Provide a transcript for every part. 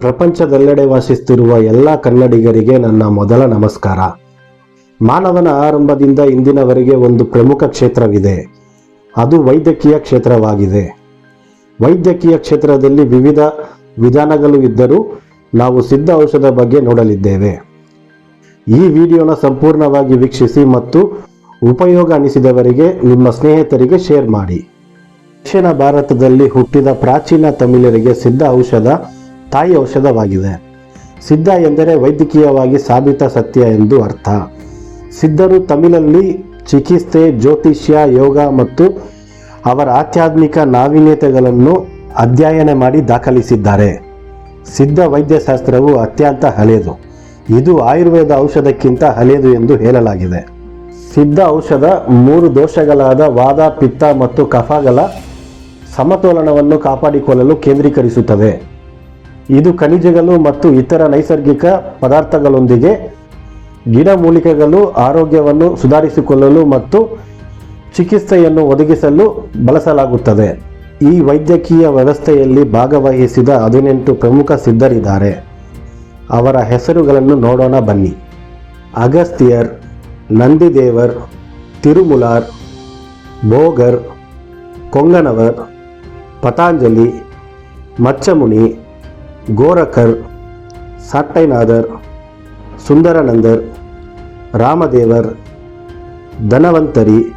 ಪ್ರಪಂಚದೆಲ್ಲೆಡೆ ವಾಸಿಸುತ್ತಿರುವ ಎಲ್ಲ ಕನ್ನಡಿಗರಿಗೆ ನನ್ನ ಮೊದಲ ನಮಸ್ಕಾರ. ಮಾನವನ ಆರಂಭದಿಂದ ಇಂದಿನವರೆಗೆ ಒಂದು ಪ್ರಮುಖ ಕ್ಷೇತ್ರವಿದೆ. ಅದು ವೈದ್ಯಕೀಯ ಕ್ಷೇತ್ರವಾಗಿದೆ. ವೈದ್ಯಕೀಯ ಕ್ಷೇತ್ರದಲ್ಲಿ ವಿವಿಧ ವಿಧಾನಗಳು ಇದ್ದರೂ ನಾವು ಸಿದ್ಧ ಔಷಧ ಬಗ್ಗೆ ನೋಡಲಿದ್ದೇವೆ. ಈ ವಿಡಿಯೋನ ಸಂಪೂರ್ಣವಾಗಿ ವೀಕ್ಷಿಸಿ ಮತ್ತು ಉಪಯೋಗ ಅನಿಸಿದವರಿಗೆ ನಿಮ್ಮ ಸ್ನೇಹಿತರಿಗೆ ಶೇರ್ ಮಾಡಿ. ದಕ್ಷಿಣ ಭಾರತದಲ್ಲಿ ಹುಟ್ಟಿದ ಪ್ರಾಚೀನ ತಮಿಳರಿಗೆ ಸಿದ್ಧ ಔಷಧ ತಾಯಿ ಔಷಧವಾಗಿದೆ. ಸಿದ್ಧ ಎಂದರೆ ವೈದ್ಯಕೀಯವಾಗಿ ಸಾಬೀತ ಸತ್ಯ ಎಂದು ಅರ್ಥ. ಸಿದ್ಧರು ತಮಿಳಲ್ಲಿ ಚಿಕಿತ್ಸೆ, ಜ್ಯೋತಿಷ್ಯ, ಯೋಗ ಮತ್ತು ಅವರ ಆಧ್ಯಾತ್ಮಿಕ ನಾವೀನ್ಯತೆಗಳನ್ನು ಅಧ್ಯಯನ ಮಾಡಿ ದಾಖಲಿಸಿದ್ದಾರೆ. ಸಿದ್ಧ ವೈದ್ಯಶಾಸ್ತ್ರವು ಅತ್ಯಂತ ಹಳೆಯದು. ಇದು ಆಯುರ್ವೇದ ಔಷಧಕ್ಕಿಂತ ಹಳೆಯದು ಎಂದು ಹೇಳಲಾಗಿದೆ. ಸಿದ್ಧ ಔಷಧ ಮೂರು ದೋಷಗಳಾದ ವಾದ, ಪಿತ್ತ ಮತ್ತು ಕಫಗಳ ಸಮತೋಲನವನ್ನು ಕಾಪಾಡಿಕೊಳ್ಳಲು ಕೇಂದ್ರೀಕರಿಸುತ್ತದೆ. ಇದು ಖನಿಜಗಳು ಮತ್ತು ಇತರ ನೈಸರ್ಗಿಕ ಪದಾರ್ಥಗಳೊಂದಿಗೆ ಗಿಡಮೂಲಿಕೆಗಳು ಆರೋಗ್ಯವನ್ನು ಸುಧಾರಿಸಿಕೊಳ್ಳಲು ಮತ್ತು ಚಿಕಿತ್ಸೆಯನ್ನು ಒದಗಿಸಲು ಬಳಸಲಾಗುತ್ತದೆ. ಈ ವೈದ್ಯಕೀಯ ವ್ಯವಸ್ಥೆಯಲ್ಲಿ ಭಾಗವಹಿಸಿದ ಹದಿನೆಂಟು ಪ್ರಮುಖ ಸಿದ್ಧರಿದ್ದಾರೆ. ಅವರ ಹೆಸರುಗಳನ್ನು ನೋಡೋಣ ಬನ್ನಿ. ಅಗಸ್ತಿಯರ್, ನಂದಿದೇವರ್, ತಿರುಮುಲಾರ್, ಭೋಗರ್, ಕೊಂಗನವರ್, ಪತಾಂಜಲಿ, ಮಚ್ಚಮುನಿ ಗೋರಖರ್ ಸಾಟ್ಟೈನಾದರ್ ಸುಂದರನಂದರ್, ರಾಮದೇವರ್, ಧನವಂತರಿ,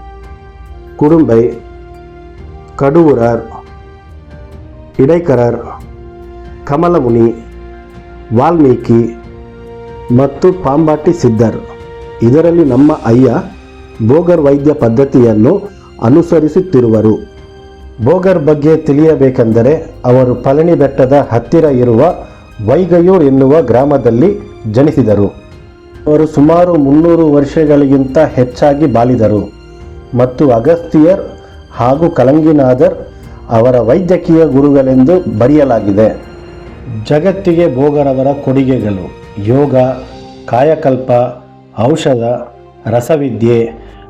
ಕುಡುಂಬೈ, ಕಡೂರರ್, ಇಡೈಕರರ್, ಕಮಲಮುನಿ, ವಾಲ್ಮೀಕಿ ಮತ್ತು ಪಾಂಬಾಟಿ ಸಿದ್ಧರ್. ಇದರಲ್ಲಿ ನಮ್ಮ ಅಯ್ಯ ಬೋಗರ್ ವೈದ್ಯ ಪದ್ಧತಿಯನ್ನು ಅನುಸರಿಸುತ್ತಿರುವರು. ಬೋಗರ್ ಬಗ್ಗೆ ತಿಳಿಯಬೇಕೆಂದರೆ ಅವರು ಪಳನಿ ಬೆಟ್ಟದ ಹತ್ತಿರ ಇರುವ ವೈಗಯೂರ್ ಎನ್ನುವ ಗ್ರಾಮದಲ್ಲಿ ಜನಿಸಿದರು. ಅವರು ಸುಮಾರು ಮುನ್ನೂರು ವರ್ಷಗಳಿಗಿಂತ ಹೆಚ್ಚಾಗಿ ಬಾಲಿದರು ಮತ್ತು ಅಗಸ್ತಿಯರ್ ಹಾಗೂ ಕಲಂಗಿನಾದರ್ ಅವರ ವೈದ್ಯಕೀಯ ಗುರುಗಳೆಂದು ಬರೆಯಲಾಗಿದೆ. ಜಗತ್ತಿಗೆ ಬೋಗರವರ ಕೊಡುಗೆಗಳು ಯೋಗ, ಕಾಯಕಲ್ಪ, ಔಷಧ, ರಸವಿದ್ಯೆ,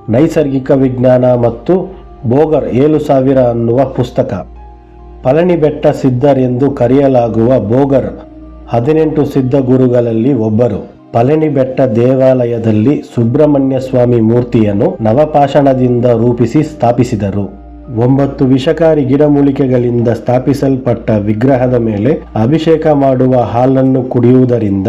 ನೈಸರ್ಗಿಕ ವಿಜ್ಞಾನ ಮತ್ತು ಬೋಗರ್ ಏಳು ಸಾವಿರ ಅನ್ನುವ ಪುಸ್ತಕ. ಪಳನಿ ಬೆಟ್ಟ ಸಿದ್ಧರೆಂದು ಕರೆಯಲಾಗುವ ಬೋಗರ್ ಹದಿನೆಂಟು ಸಿದ್ಧ ಗುರುಗಳಲ್ಲಿ ಒಬ್ಬರು. ಪಳನಿ ಬೆಟ್ಟ ದೇವಾಲಯದಲ್ಲಿ ಸುಬ್ರಹ್ಮಣ್ಯ ಸ್ವಾಮಿ ಮೂರ್ತಿಯನ್ನು ನವಪಾಷಾಣದಿಂದ ರೂಪಿಸಿ ಸ್ಥಾಪಿಸಿದರು. ಒಂಬತ್ತು ವಿಷಕಾರಿ ಗಿಡಮೂಲಿಕೆಗಳಿಂದ ಸ್ಥಾಪಿಸಲ್ಪಟ್ಟ ವಿಗ್ರಹದ ಮೇಲೆ ಅಭಿಷೇಕ ಮಾಡುವ ಹಾಲನ್ನು ಕುಡಿಯುವುದರಿಂದ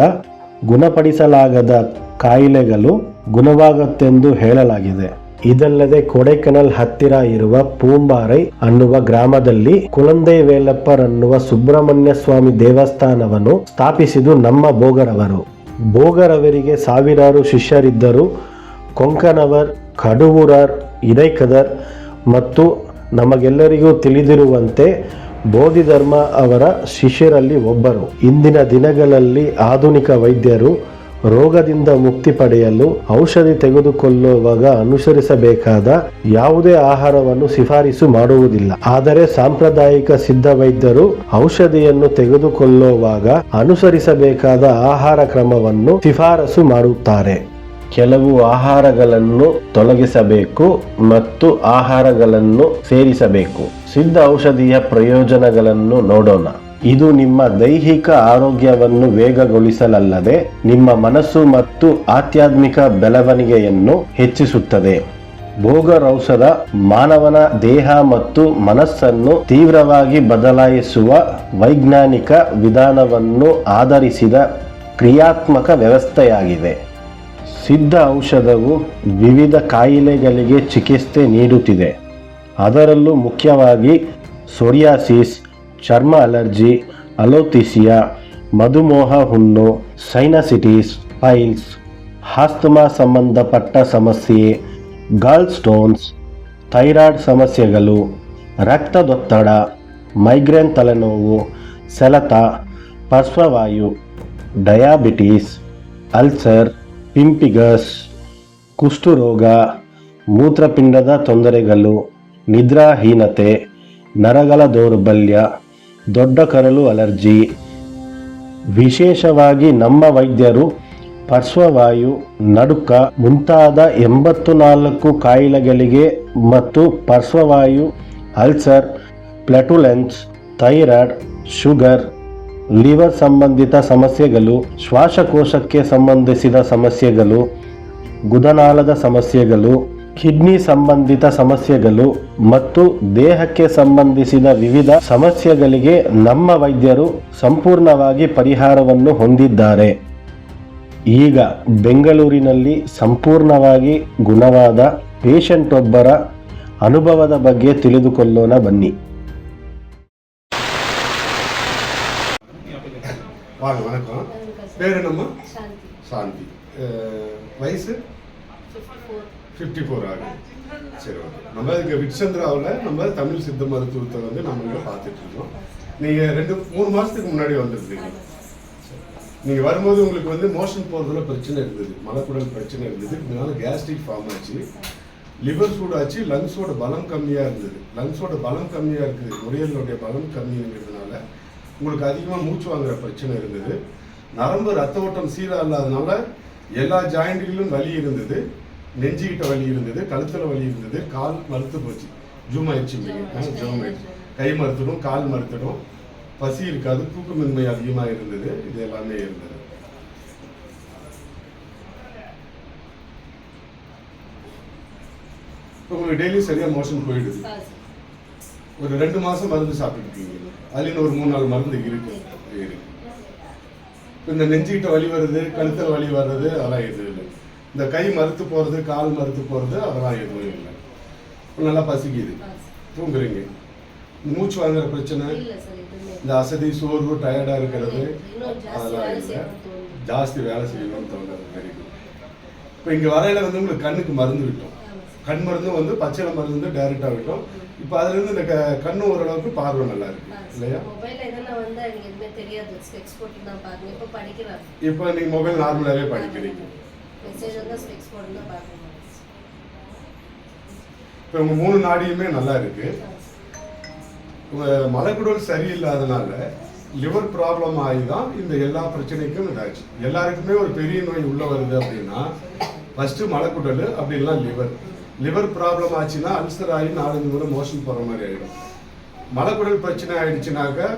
ಗುಣಪಡಿಸಲಾಗದ ಕಾಯಿಲೆಗಳು ಗುಣವಾಗುತ್ತೆಂದು ಹೇಳಲಾಗಿದೆ. ಇದಲ್ಲದೆ ಕೊಡೈಕನಲ್ ಹತ್ತಿರ ಇರುವ ಪೂಂಬಾರೈ ಅನ್ನುವ ಗ್ರಾಮದಲ್ಲಿ ಕುಲಂದೇ ವೇಲಪ್ಪರ್ ಅನ್ನುವ ಸುಬ್ರಹ್ಮಣ್ಯ ಸ್ವಾಮಿ ದೇವಸ್ಥಾನವನ್ನು ಸ್ಥಾಪಿಸಿದು ನಮ್ಮ ಬೋಗರವರು ಬೋಗರವರಿಗೆ ಸಾವಿರಾರು ಶಿಷ್ಯರಿದ್ದರು. ಕೊಂಕನವರ್, ಕಡುವೂರರ್ ಇರೈಕದರ್ ಮತ್ತು ನಮಗೆಲ್ಲರಿಗೂ ತಿಳಿದಿರುವಂತೆ ಬೋಧಿಧರ್ಮ ಅವರ ಶಿಷ್ಯರಲ್ಲಿ ಒಬ್ಬರು. ಇಂದಿನ ದಿನಗಳಲ್ಲಿ ಆಧುನಿಕ ವೈದ್ಯರು ರೋಗದಿಂದ ಮುಕ್ತಿ ಪಡೆಯಲು ಔಷಧಿ ತೆಗೆದುಕೊಳ್ಳುವಾಗ ಅನುಸರಿಸಬೇಕಾದ ಯಾವುದೇ ಆಹಾರವನ್ನು ಶಿಫಾರಸು ಮಾಡುವುದಿಲ್ಲ. ಆದರೆ ಸಾಂಪ್ರದಾಯಿಕ ಸಿದ್ಧ ವೈದ್ಯರು ಔಷಧಿಯನ್ನು ತೆಗೆದುಕೊಳ್ಳುವಾಗ ಅನುಸರಿಸಬೇಕಾದ ಆಹಾರ ಕ್ರಮವನ್ನು ಶಿಫಾರಸು ಮಾಡುತ್ತಾರೆ. ಕೆಲವು ಆಹಾರಗಳನ್ನು ತೊಲಗಿಸಬೇಕು ಮತ್ತು ಆಹಾರಗಳನ್ನು ಸೇರಿಸಬೇಕು. ಸಿದ್ಧ ಔಷಧಿಯ ಪ್ರಯೋಜನಗಳನ್ನು ನೋಡೋಣ. ಇದು ನಿಮ್ಮ ದೈಹಿಕ ಆರೋಗ್ಯವನ್ನು ವೇಗಗೊಳಿಸಲಲ್ಲದೆ ನಿಮ್ಮ ಮನಸ್ಸು ಮತ್ತು ಆಧ್ಯಾತ್ಮಿಕ ಬೆಳವಣಿಗೆಯನ್ನು ಹೆಚ್ಚಿಸುತ್ತದೆ. ಭೋಗ ಔಷಧ ಮಾನವನ ದೇಹ ಮತ್ತು ಮನಸ್ಸನ್ನು ತೀವ್ರವಾಗಿ ಬದಲಾಯಿಸುವ ವೈಜ್ಞಾನಿಕ ವಿಧಾನವನ್ನು ಆಧರಿಸಿದ ಕ್ರಿಯಾತ್ಮಕ ವ್ಯವಸ್ಥೆಯಾಗಿದೆ. ಸಿದ್ಧ ಔಷಧವು ವಿವಿಧ ಕಾಯಿಲೆಗಳಿಗೆ ಚಿಕಿತ್ಸೆ ನೀಡುತ್ತಿದೆ. ಅದರಲ್ಲೂ ಮುಖ್ಯವಾಗಿ ಸೋರಿಯಾಸಿಸ್ ಚರ್ಮ ಅಲರ್ಜಿ ಅಲೋತಿಸಿಯಾ ಮಧುಮೋಹ, ಹುಣ್ಣು, ಸೈನಸಿಟಿಸ್, ಪೈಲ್ಸ್ ಹಾಸ್ತಮಾ ಸಂಬಂಧಪಟ್ಟ ಸಮಸ್ಯೆ ಗಾಲ್ ಸ್ಟೋನ್ಸ್ ಥೈರಾಯ್ಡ್ ಸಮಸ್ಯೆಗಳು, ರಕ್ತದೊತ್ತಡ, ಮೈಗ್ರೇನ್ ತಲೆನೋವು, ಸೆಲತ, ಪಾರ್ಶ್ವವಾಯು, ಡಯಾಬಿಟೀಸ್, ಅಲ್ಸರ್ ಪಿಂಪಿಗಸ್ ಕುಷ್ಠರೋಗ, ಮೂತ್ರಪಿಂಡದ ತೊಂದರೆಗಳು, ನಿದ್ರಾಹೀನತೆ, ನರಗಳ ದೌರ್ಬಲ್ಯ ದೊಡ್ಡ ಕರಳು ಅಲರ್ಜಿ. ವಿಶೇಷವಾಗಿ ನಮ್ಮ ವೈದ್ಯರು ಪಾರ್ಶ್ವವಾಯು, ನಡುಕ ಮುಂತಾದ ಎಂಬತ್ತು ನಾಲ್ಕು ಕಾಯಿಲೆಗಳಿಗೆ ಮತ್ತು ಪಾರ್ಶ್ವವಾಯು, ulcer, flatulence, thyroid, sugar, liver ಸಂಬಂಧಿತ ಸಮಸ್ಯೆಗಳು, ಶ್ವಾಸಕೋಶಕ್ಕೆ ಸಂಬಂಧಿಸಿದ ಸಮಸ್ಯೆಗಳು, ಗುದನಾಳದ ಸಮಸ್ಯೆಗಳು ಕಿಡ್ನಿ ಸಂಬಂಧಿತ ಸಮಸ್ಯೆಗಳು ಮತ್ತು ದೇಹಕ್ಕೆ ಸಂಬಂಧಿಸಿದ ವಿವಿಧ ಸಮಸ್ಯೆಗಳಿಗೆ ನಮ್ಮ ವೈದ್ಯರು ಸಂಪೂರ್ಣವಾಗಿ ಪರಿಹಾರವನ್ನು ಹೊಂದಿದ್ದಾರೆ. ಈಗ ಬೆಂಗಳೂರಿನಲ್ಲಿ ಸಂಪೂರ್ಣವಾಗಿ ಗುಣವಾದ ಪೇಷಂಟ್ ಒಬ್ಬರ ಅನುಭವದ ಬಗ್ಗೆ ತಿಳಿದುಕೊಳ್ಳೋಣ ಬನ್ನಿ. ಶಾಂತಿ. ವಯಸ್ಸು? ஃபிஃப்டி ஃபோர் ஆகுது. சரி ஓகே நம்ம இங்கே விட்சந்திராவில் நம்ம தமிழ் சித்த மருத்துவத்தை வந்து நம்ம இங்கே பார்த்துட்டு இருக்கோம். நீங்கள் ரெண்டு மூணு மாதத்துக்கு முன்னாடி வந்துருந்தீங்க. நீங்கள் வரும்போது உங்களுக்கு வந்து மோஷன் போகிறதுல பிரச்சனை இருந்தது. மலக்குடல் பிரச்சனை இருந்தது. இதனால கேஸ்ட்ரிக் ஃபார்ம் ஆச்சு. லிவர் சூடாச்சு லங்ஸோட பலம் கம்மியாக இருந்தது. லங்ஸோட பலம் கம்மியாக இருக்குது. நுரையீரலுடைய பலம் கம்மிங்கிறதுனால உங்களுக்கு அதிகமாக மூச்சு வாங்குற பிரச்சனை இருந்தது. நரம்பு ரத்த ஓட்டம் சீராக இல்லாதனால எல்லா ஜாயிண்ட்களிலும் வலி இருந்தது. நெஞ்சுகிட்ட வலி இருந்தது கழுத்துல வலி இருந்தது கால் மறுத்து போச்சு. ஜூம் ஆயிடுச்சு ஜூம் ஆயிடுச்சு கை மறுத்துடும் கால் மறுத்துடும். பசி இருக்காது தூக்கமின்மை அதிகமாக இருந்தது இது எல்லாமே இருந்தது. உங்களுக்கு டெய்லி சரியாக மோஷன் போயிடுது. ஒரு ரெண்டு மாசம் மருந்து சாப்பிட்டுருக்கீங்க. அதுல இன்னும் ஒரு மூணு நாலு மருந்து இருக்கு. இருக்கு இந்த நெஞ்சுக்கிட்ட வலி வருது கழுத்துல வலி வர்றது அதெல்லாம் எதுவும் இல்லை. இந்த கை மறுத்து போறது கால் மறுத்து போறது அதெல்லாம் எதுவும் இல்லை. நல்லா பசிக்குது. தூங்குறீங்க. மூச்சு வாங்குற பிரச்சனை. இந்த அசதி சோர்வு டயர்டா இருக்கிறது அதெல்லாம் இல்லை. ஜாஸ்தி வேலை செய்யணும்னு தோணுது. வெரி குட் இப்போ இங்க வரையில வந்து உங்களுக்கு கண்ணுக்கு மருந்து விட்டோம். கண் மருந்து வந்து பச்சளை மருந்து வந்து டைரக்டா விட்டோம். இப்போ அதுல இருந்து இந்த கண்ணு ஓரளவுக்கு பார்வை நல்லா இருக்கு. இல்லையா? இப்போ படிக்கிறாங்க. இப்போ நீங்க மொபைல் நார்மலாவே படிக்கிறீங்க. மெசேஜ் ஸ்பெக்ஸ் பார்க்கணும் இப்போ உங்கள் மூணு நாடியுமே நல்லா இருக்கு. உங்க மலைக்குடல் சரியில்லாதனால லிவர் ப்ராப்ளம் ஆகி தான் இந்த எல்லா பிரச்சனைக்கும் இதாச்சு. எல்லாருக்குமே ஒரு பெரிய நோய் உள்ளே வருது அப்படின்னா ஃபஸ்ட்டு மலைக்குடல் அப்படி இல்லைனா லிவர் லிவர் ப்ராப்ளம் ஆச்சுன்னா அல்சர் ஆகி நாலஞ்சு முறை மோஷன் போகிற மாதிரி ஆகிடும் மலைக்குடல் பிரச்சனை ஆயிடுச்சுனாக்கா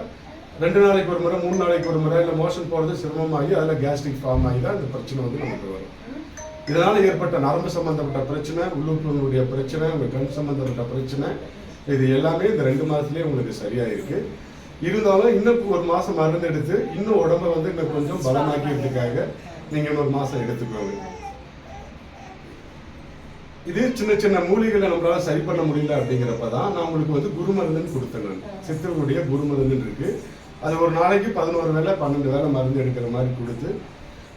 ரெண்டு நாளைக்கு ஒரு முறை மூணு நாளைக்கு ஒரு முறை இல்லை மோஷன் போகிறது சிரமமாகி அதில் கேஸ்ட்ரிக் ஃபார்ம் ஆகி தான் இந்த பிரச்சனை வந்து நமக்கு வரும். இதனால் ஏற்பட்ட நரம்பு சம்மந்தப்பட்ட பிரச்சனை உள்ளுக்குள்ளுடைய பிரச்சனை உங்க கண் சம்மந்தப்பட்ட பிரச்சனை இது எல்லாமே இந்த ரெண்டு மாதத்துலேயே உங்களுக்கு சரியாயிருக்கு. இருந்தாலும் இன்னும் ஒரு மாசம் மருந்து எடுத்து இன்னும் உடம்ப வந்து இன்னும் கொஞ்சம் பலமாக்கிறதுக்காக நீங்க இன்னொரு மாசம் எடுத்துக்கோங்க. இது சின்ன சின்ன மூலிகளை நம்மளால சரி பண்ண முடியல அப்படிங்கிறப்ப தான் நான் உங்களுக்கு வந்து குருமருந்துன்னு கொடுத்தேன் நான். சித்தர்களுடைய குருமருந்துன்னு இருக்கு. அது ஒரு நாளைக்கு பதினோரு வேளை பன்னெண்டு வேளை மருந்து எடுக்கிற மாதிரி கொடுத்து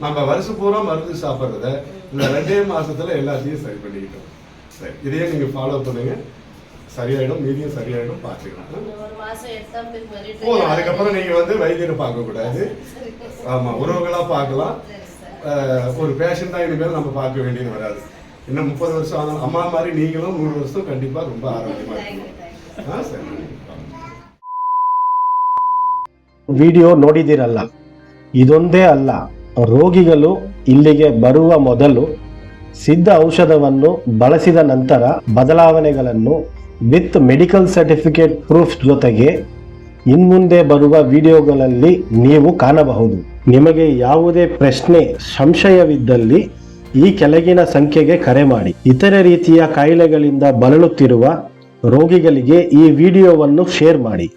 நம்ம வருஷம் பூரா மருந்து சாப்பிட்றத இந்த ரெண்டே மாசத்துல எல்லாத்தையும் சரி பண்ணிக்கிட்டோம். சரி இதையே நீங்க ஃபாலோ பண்ணுங்க. சரியாயிடும் மீதியும் சரியாயிடும் பார்த்துக்கலாம். போதும் அதுக்கப்புறம் நீங்க வந்து வைத்தியரை பார்க்க கூடாது ஆமா உறவுகளா பார்க்கலாம். ஒரு பேஷண்டா இனிமேல் நம்ம பார்க்க வேண்டியது வராது. இன்னும் முப்பது வருஷம் ஆனாலும் அம்மா மாதிரி நீங்களும் நூறு வருஷம் கண்டிப்பா ரொம்ப ஆரோக்கியமா தேங்க்யூ இருக்கணும். ஆ சரி. ವಿಡಿಯೋ ನೋಡಿದಿರಲ್ಲ ಇದೊಂದೇ ಅಲ್ಲ, ರೋಗಿಗಳು ಇಲ್ಲಿಗೆ ಬರುವ ಮೊದಲು ಸಿದ್ಧ ಔಷಧವನ್ನು ಬಳಸಿದ ನಂತರ ಬದಲಾವಣೆಗಳನ್ನು ವಿತ್ ಮೆಡಿಕಲ್ ಸರ್ಟಿಫಿಕೇಟ್ ಪ್ರೂಫ್ ಜೊತೆಗೆ ಇನ್ಮುಂದೆ ಬರುವ ವಿಡಿಯೋಗಳಲ್ಲಿ ನೀವು ಕಾಣಬಹುದು. ನಿಮಗೆ ಯಾವುದೇ ಪ್ರಶ್ನೆ, ಸಂಶಯವಿದ್ದಲ್ಲಿ ಈ ಕೆಳಗಿನ ಸಂಖ್ಯೆಗೆ ಕರೆ ಮಾಡಿ. ಇತರೆ ರೀತಿಯ ಕಾಯಿಲೆಗಳಿಂದ ಬಳಲುತ್ತಿರುವ ರೋಗಿಗಳಿಗೆ ಈ ವಿಡಿಯೋವನ್ನು ಶೇರ್ ಮಾಡಿ.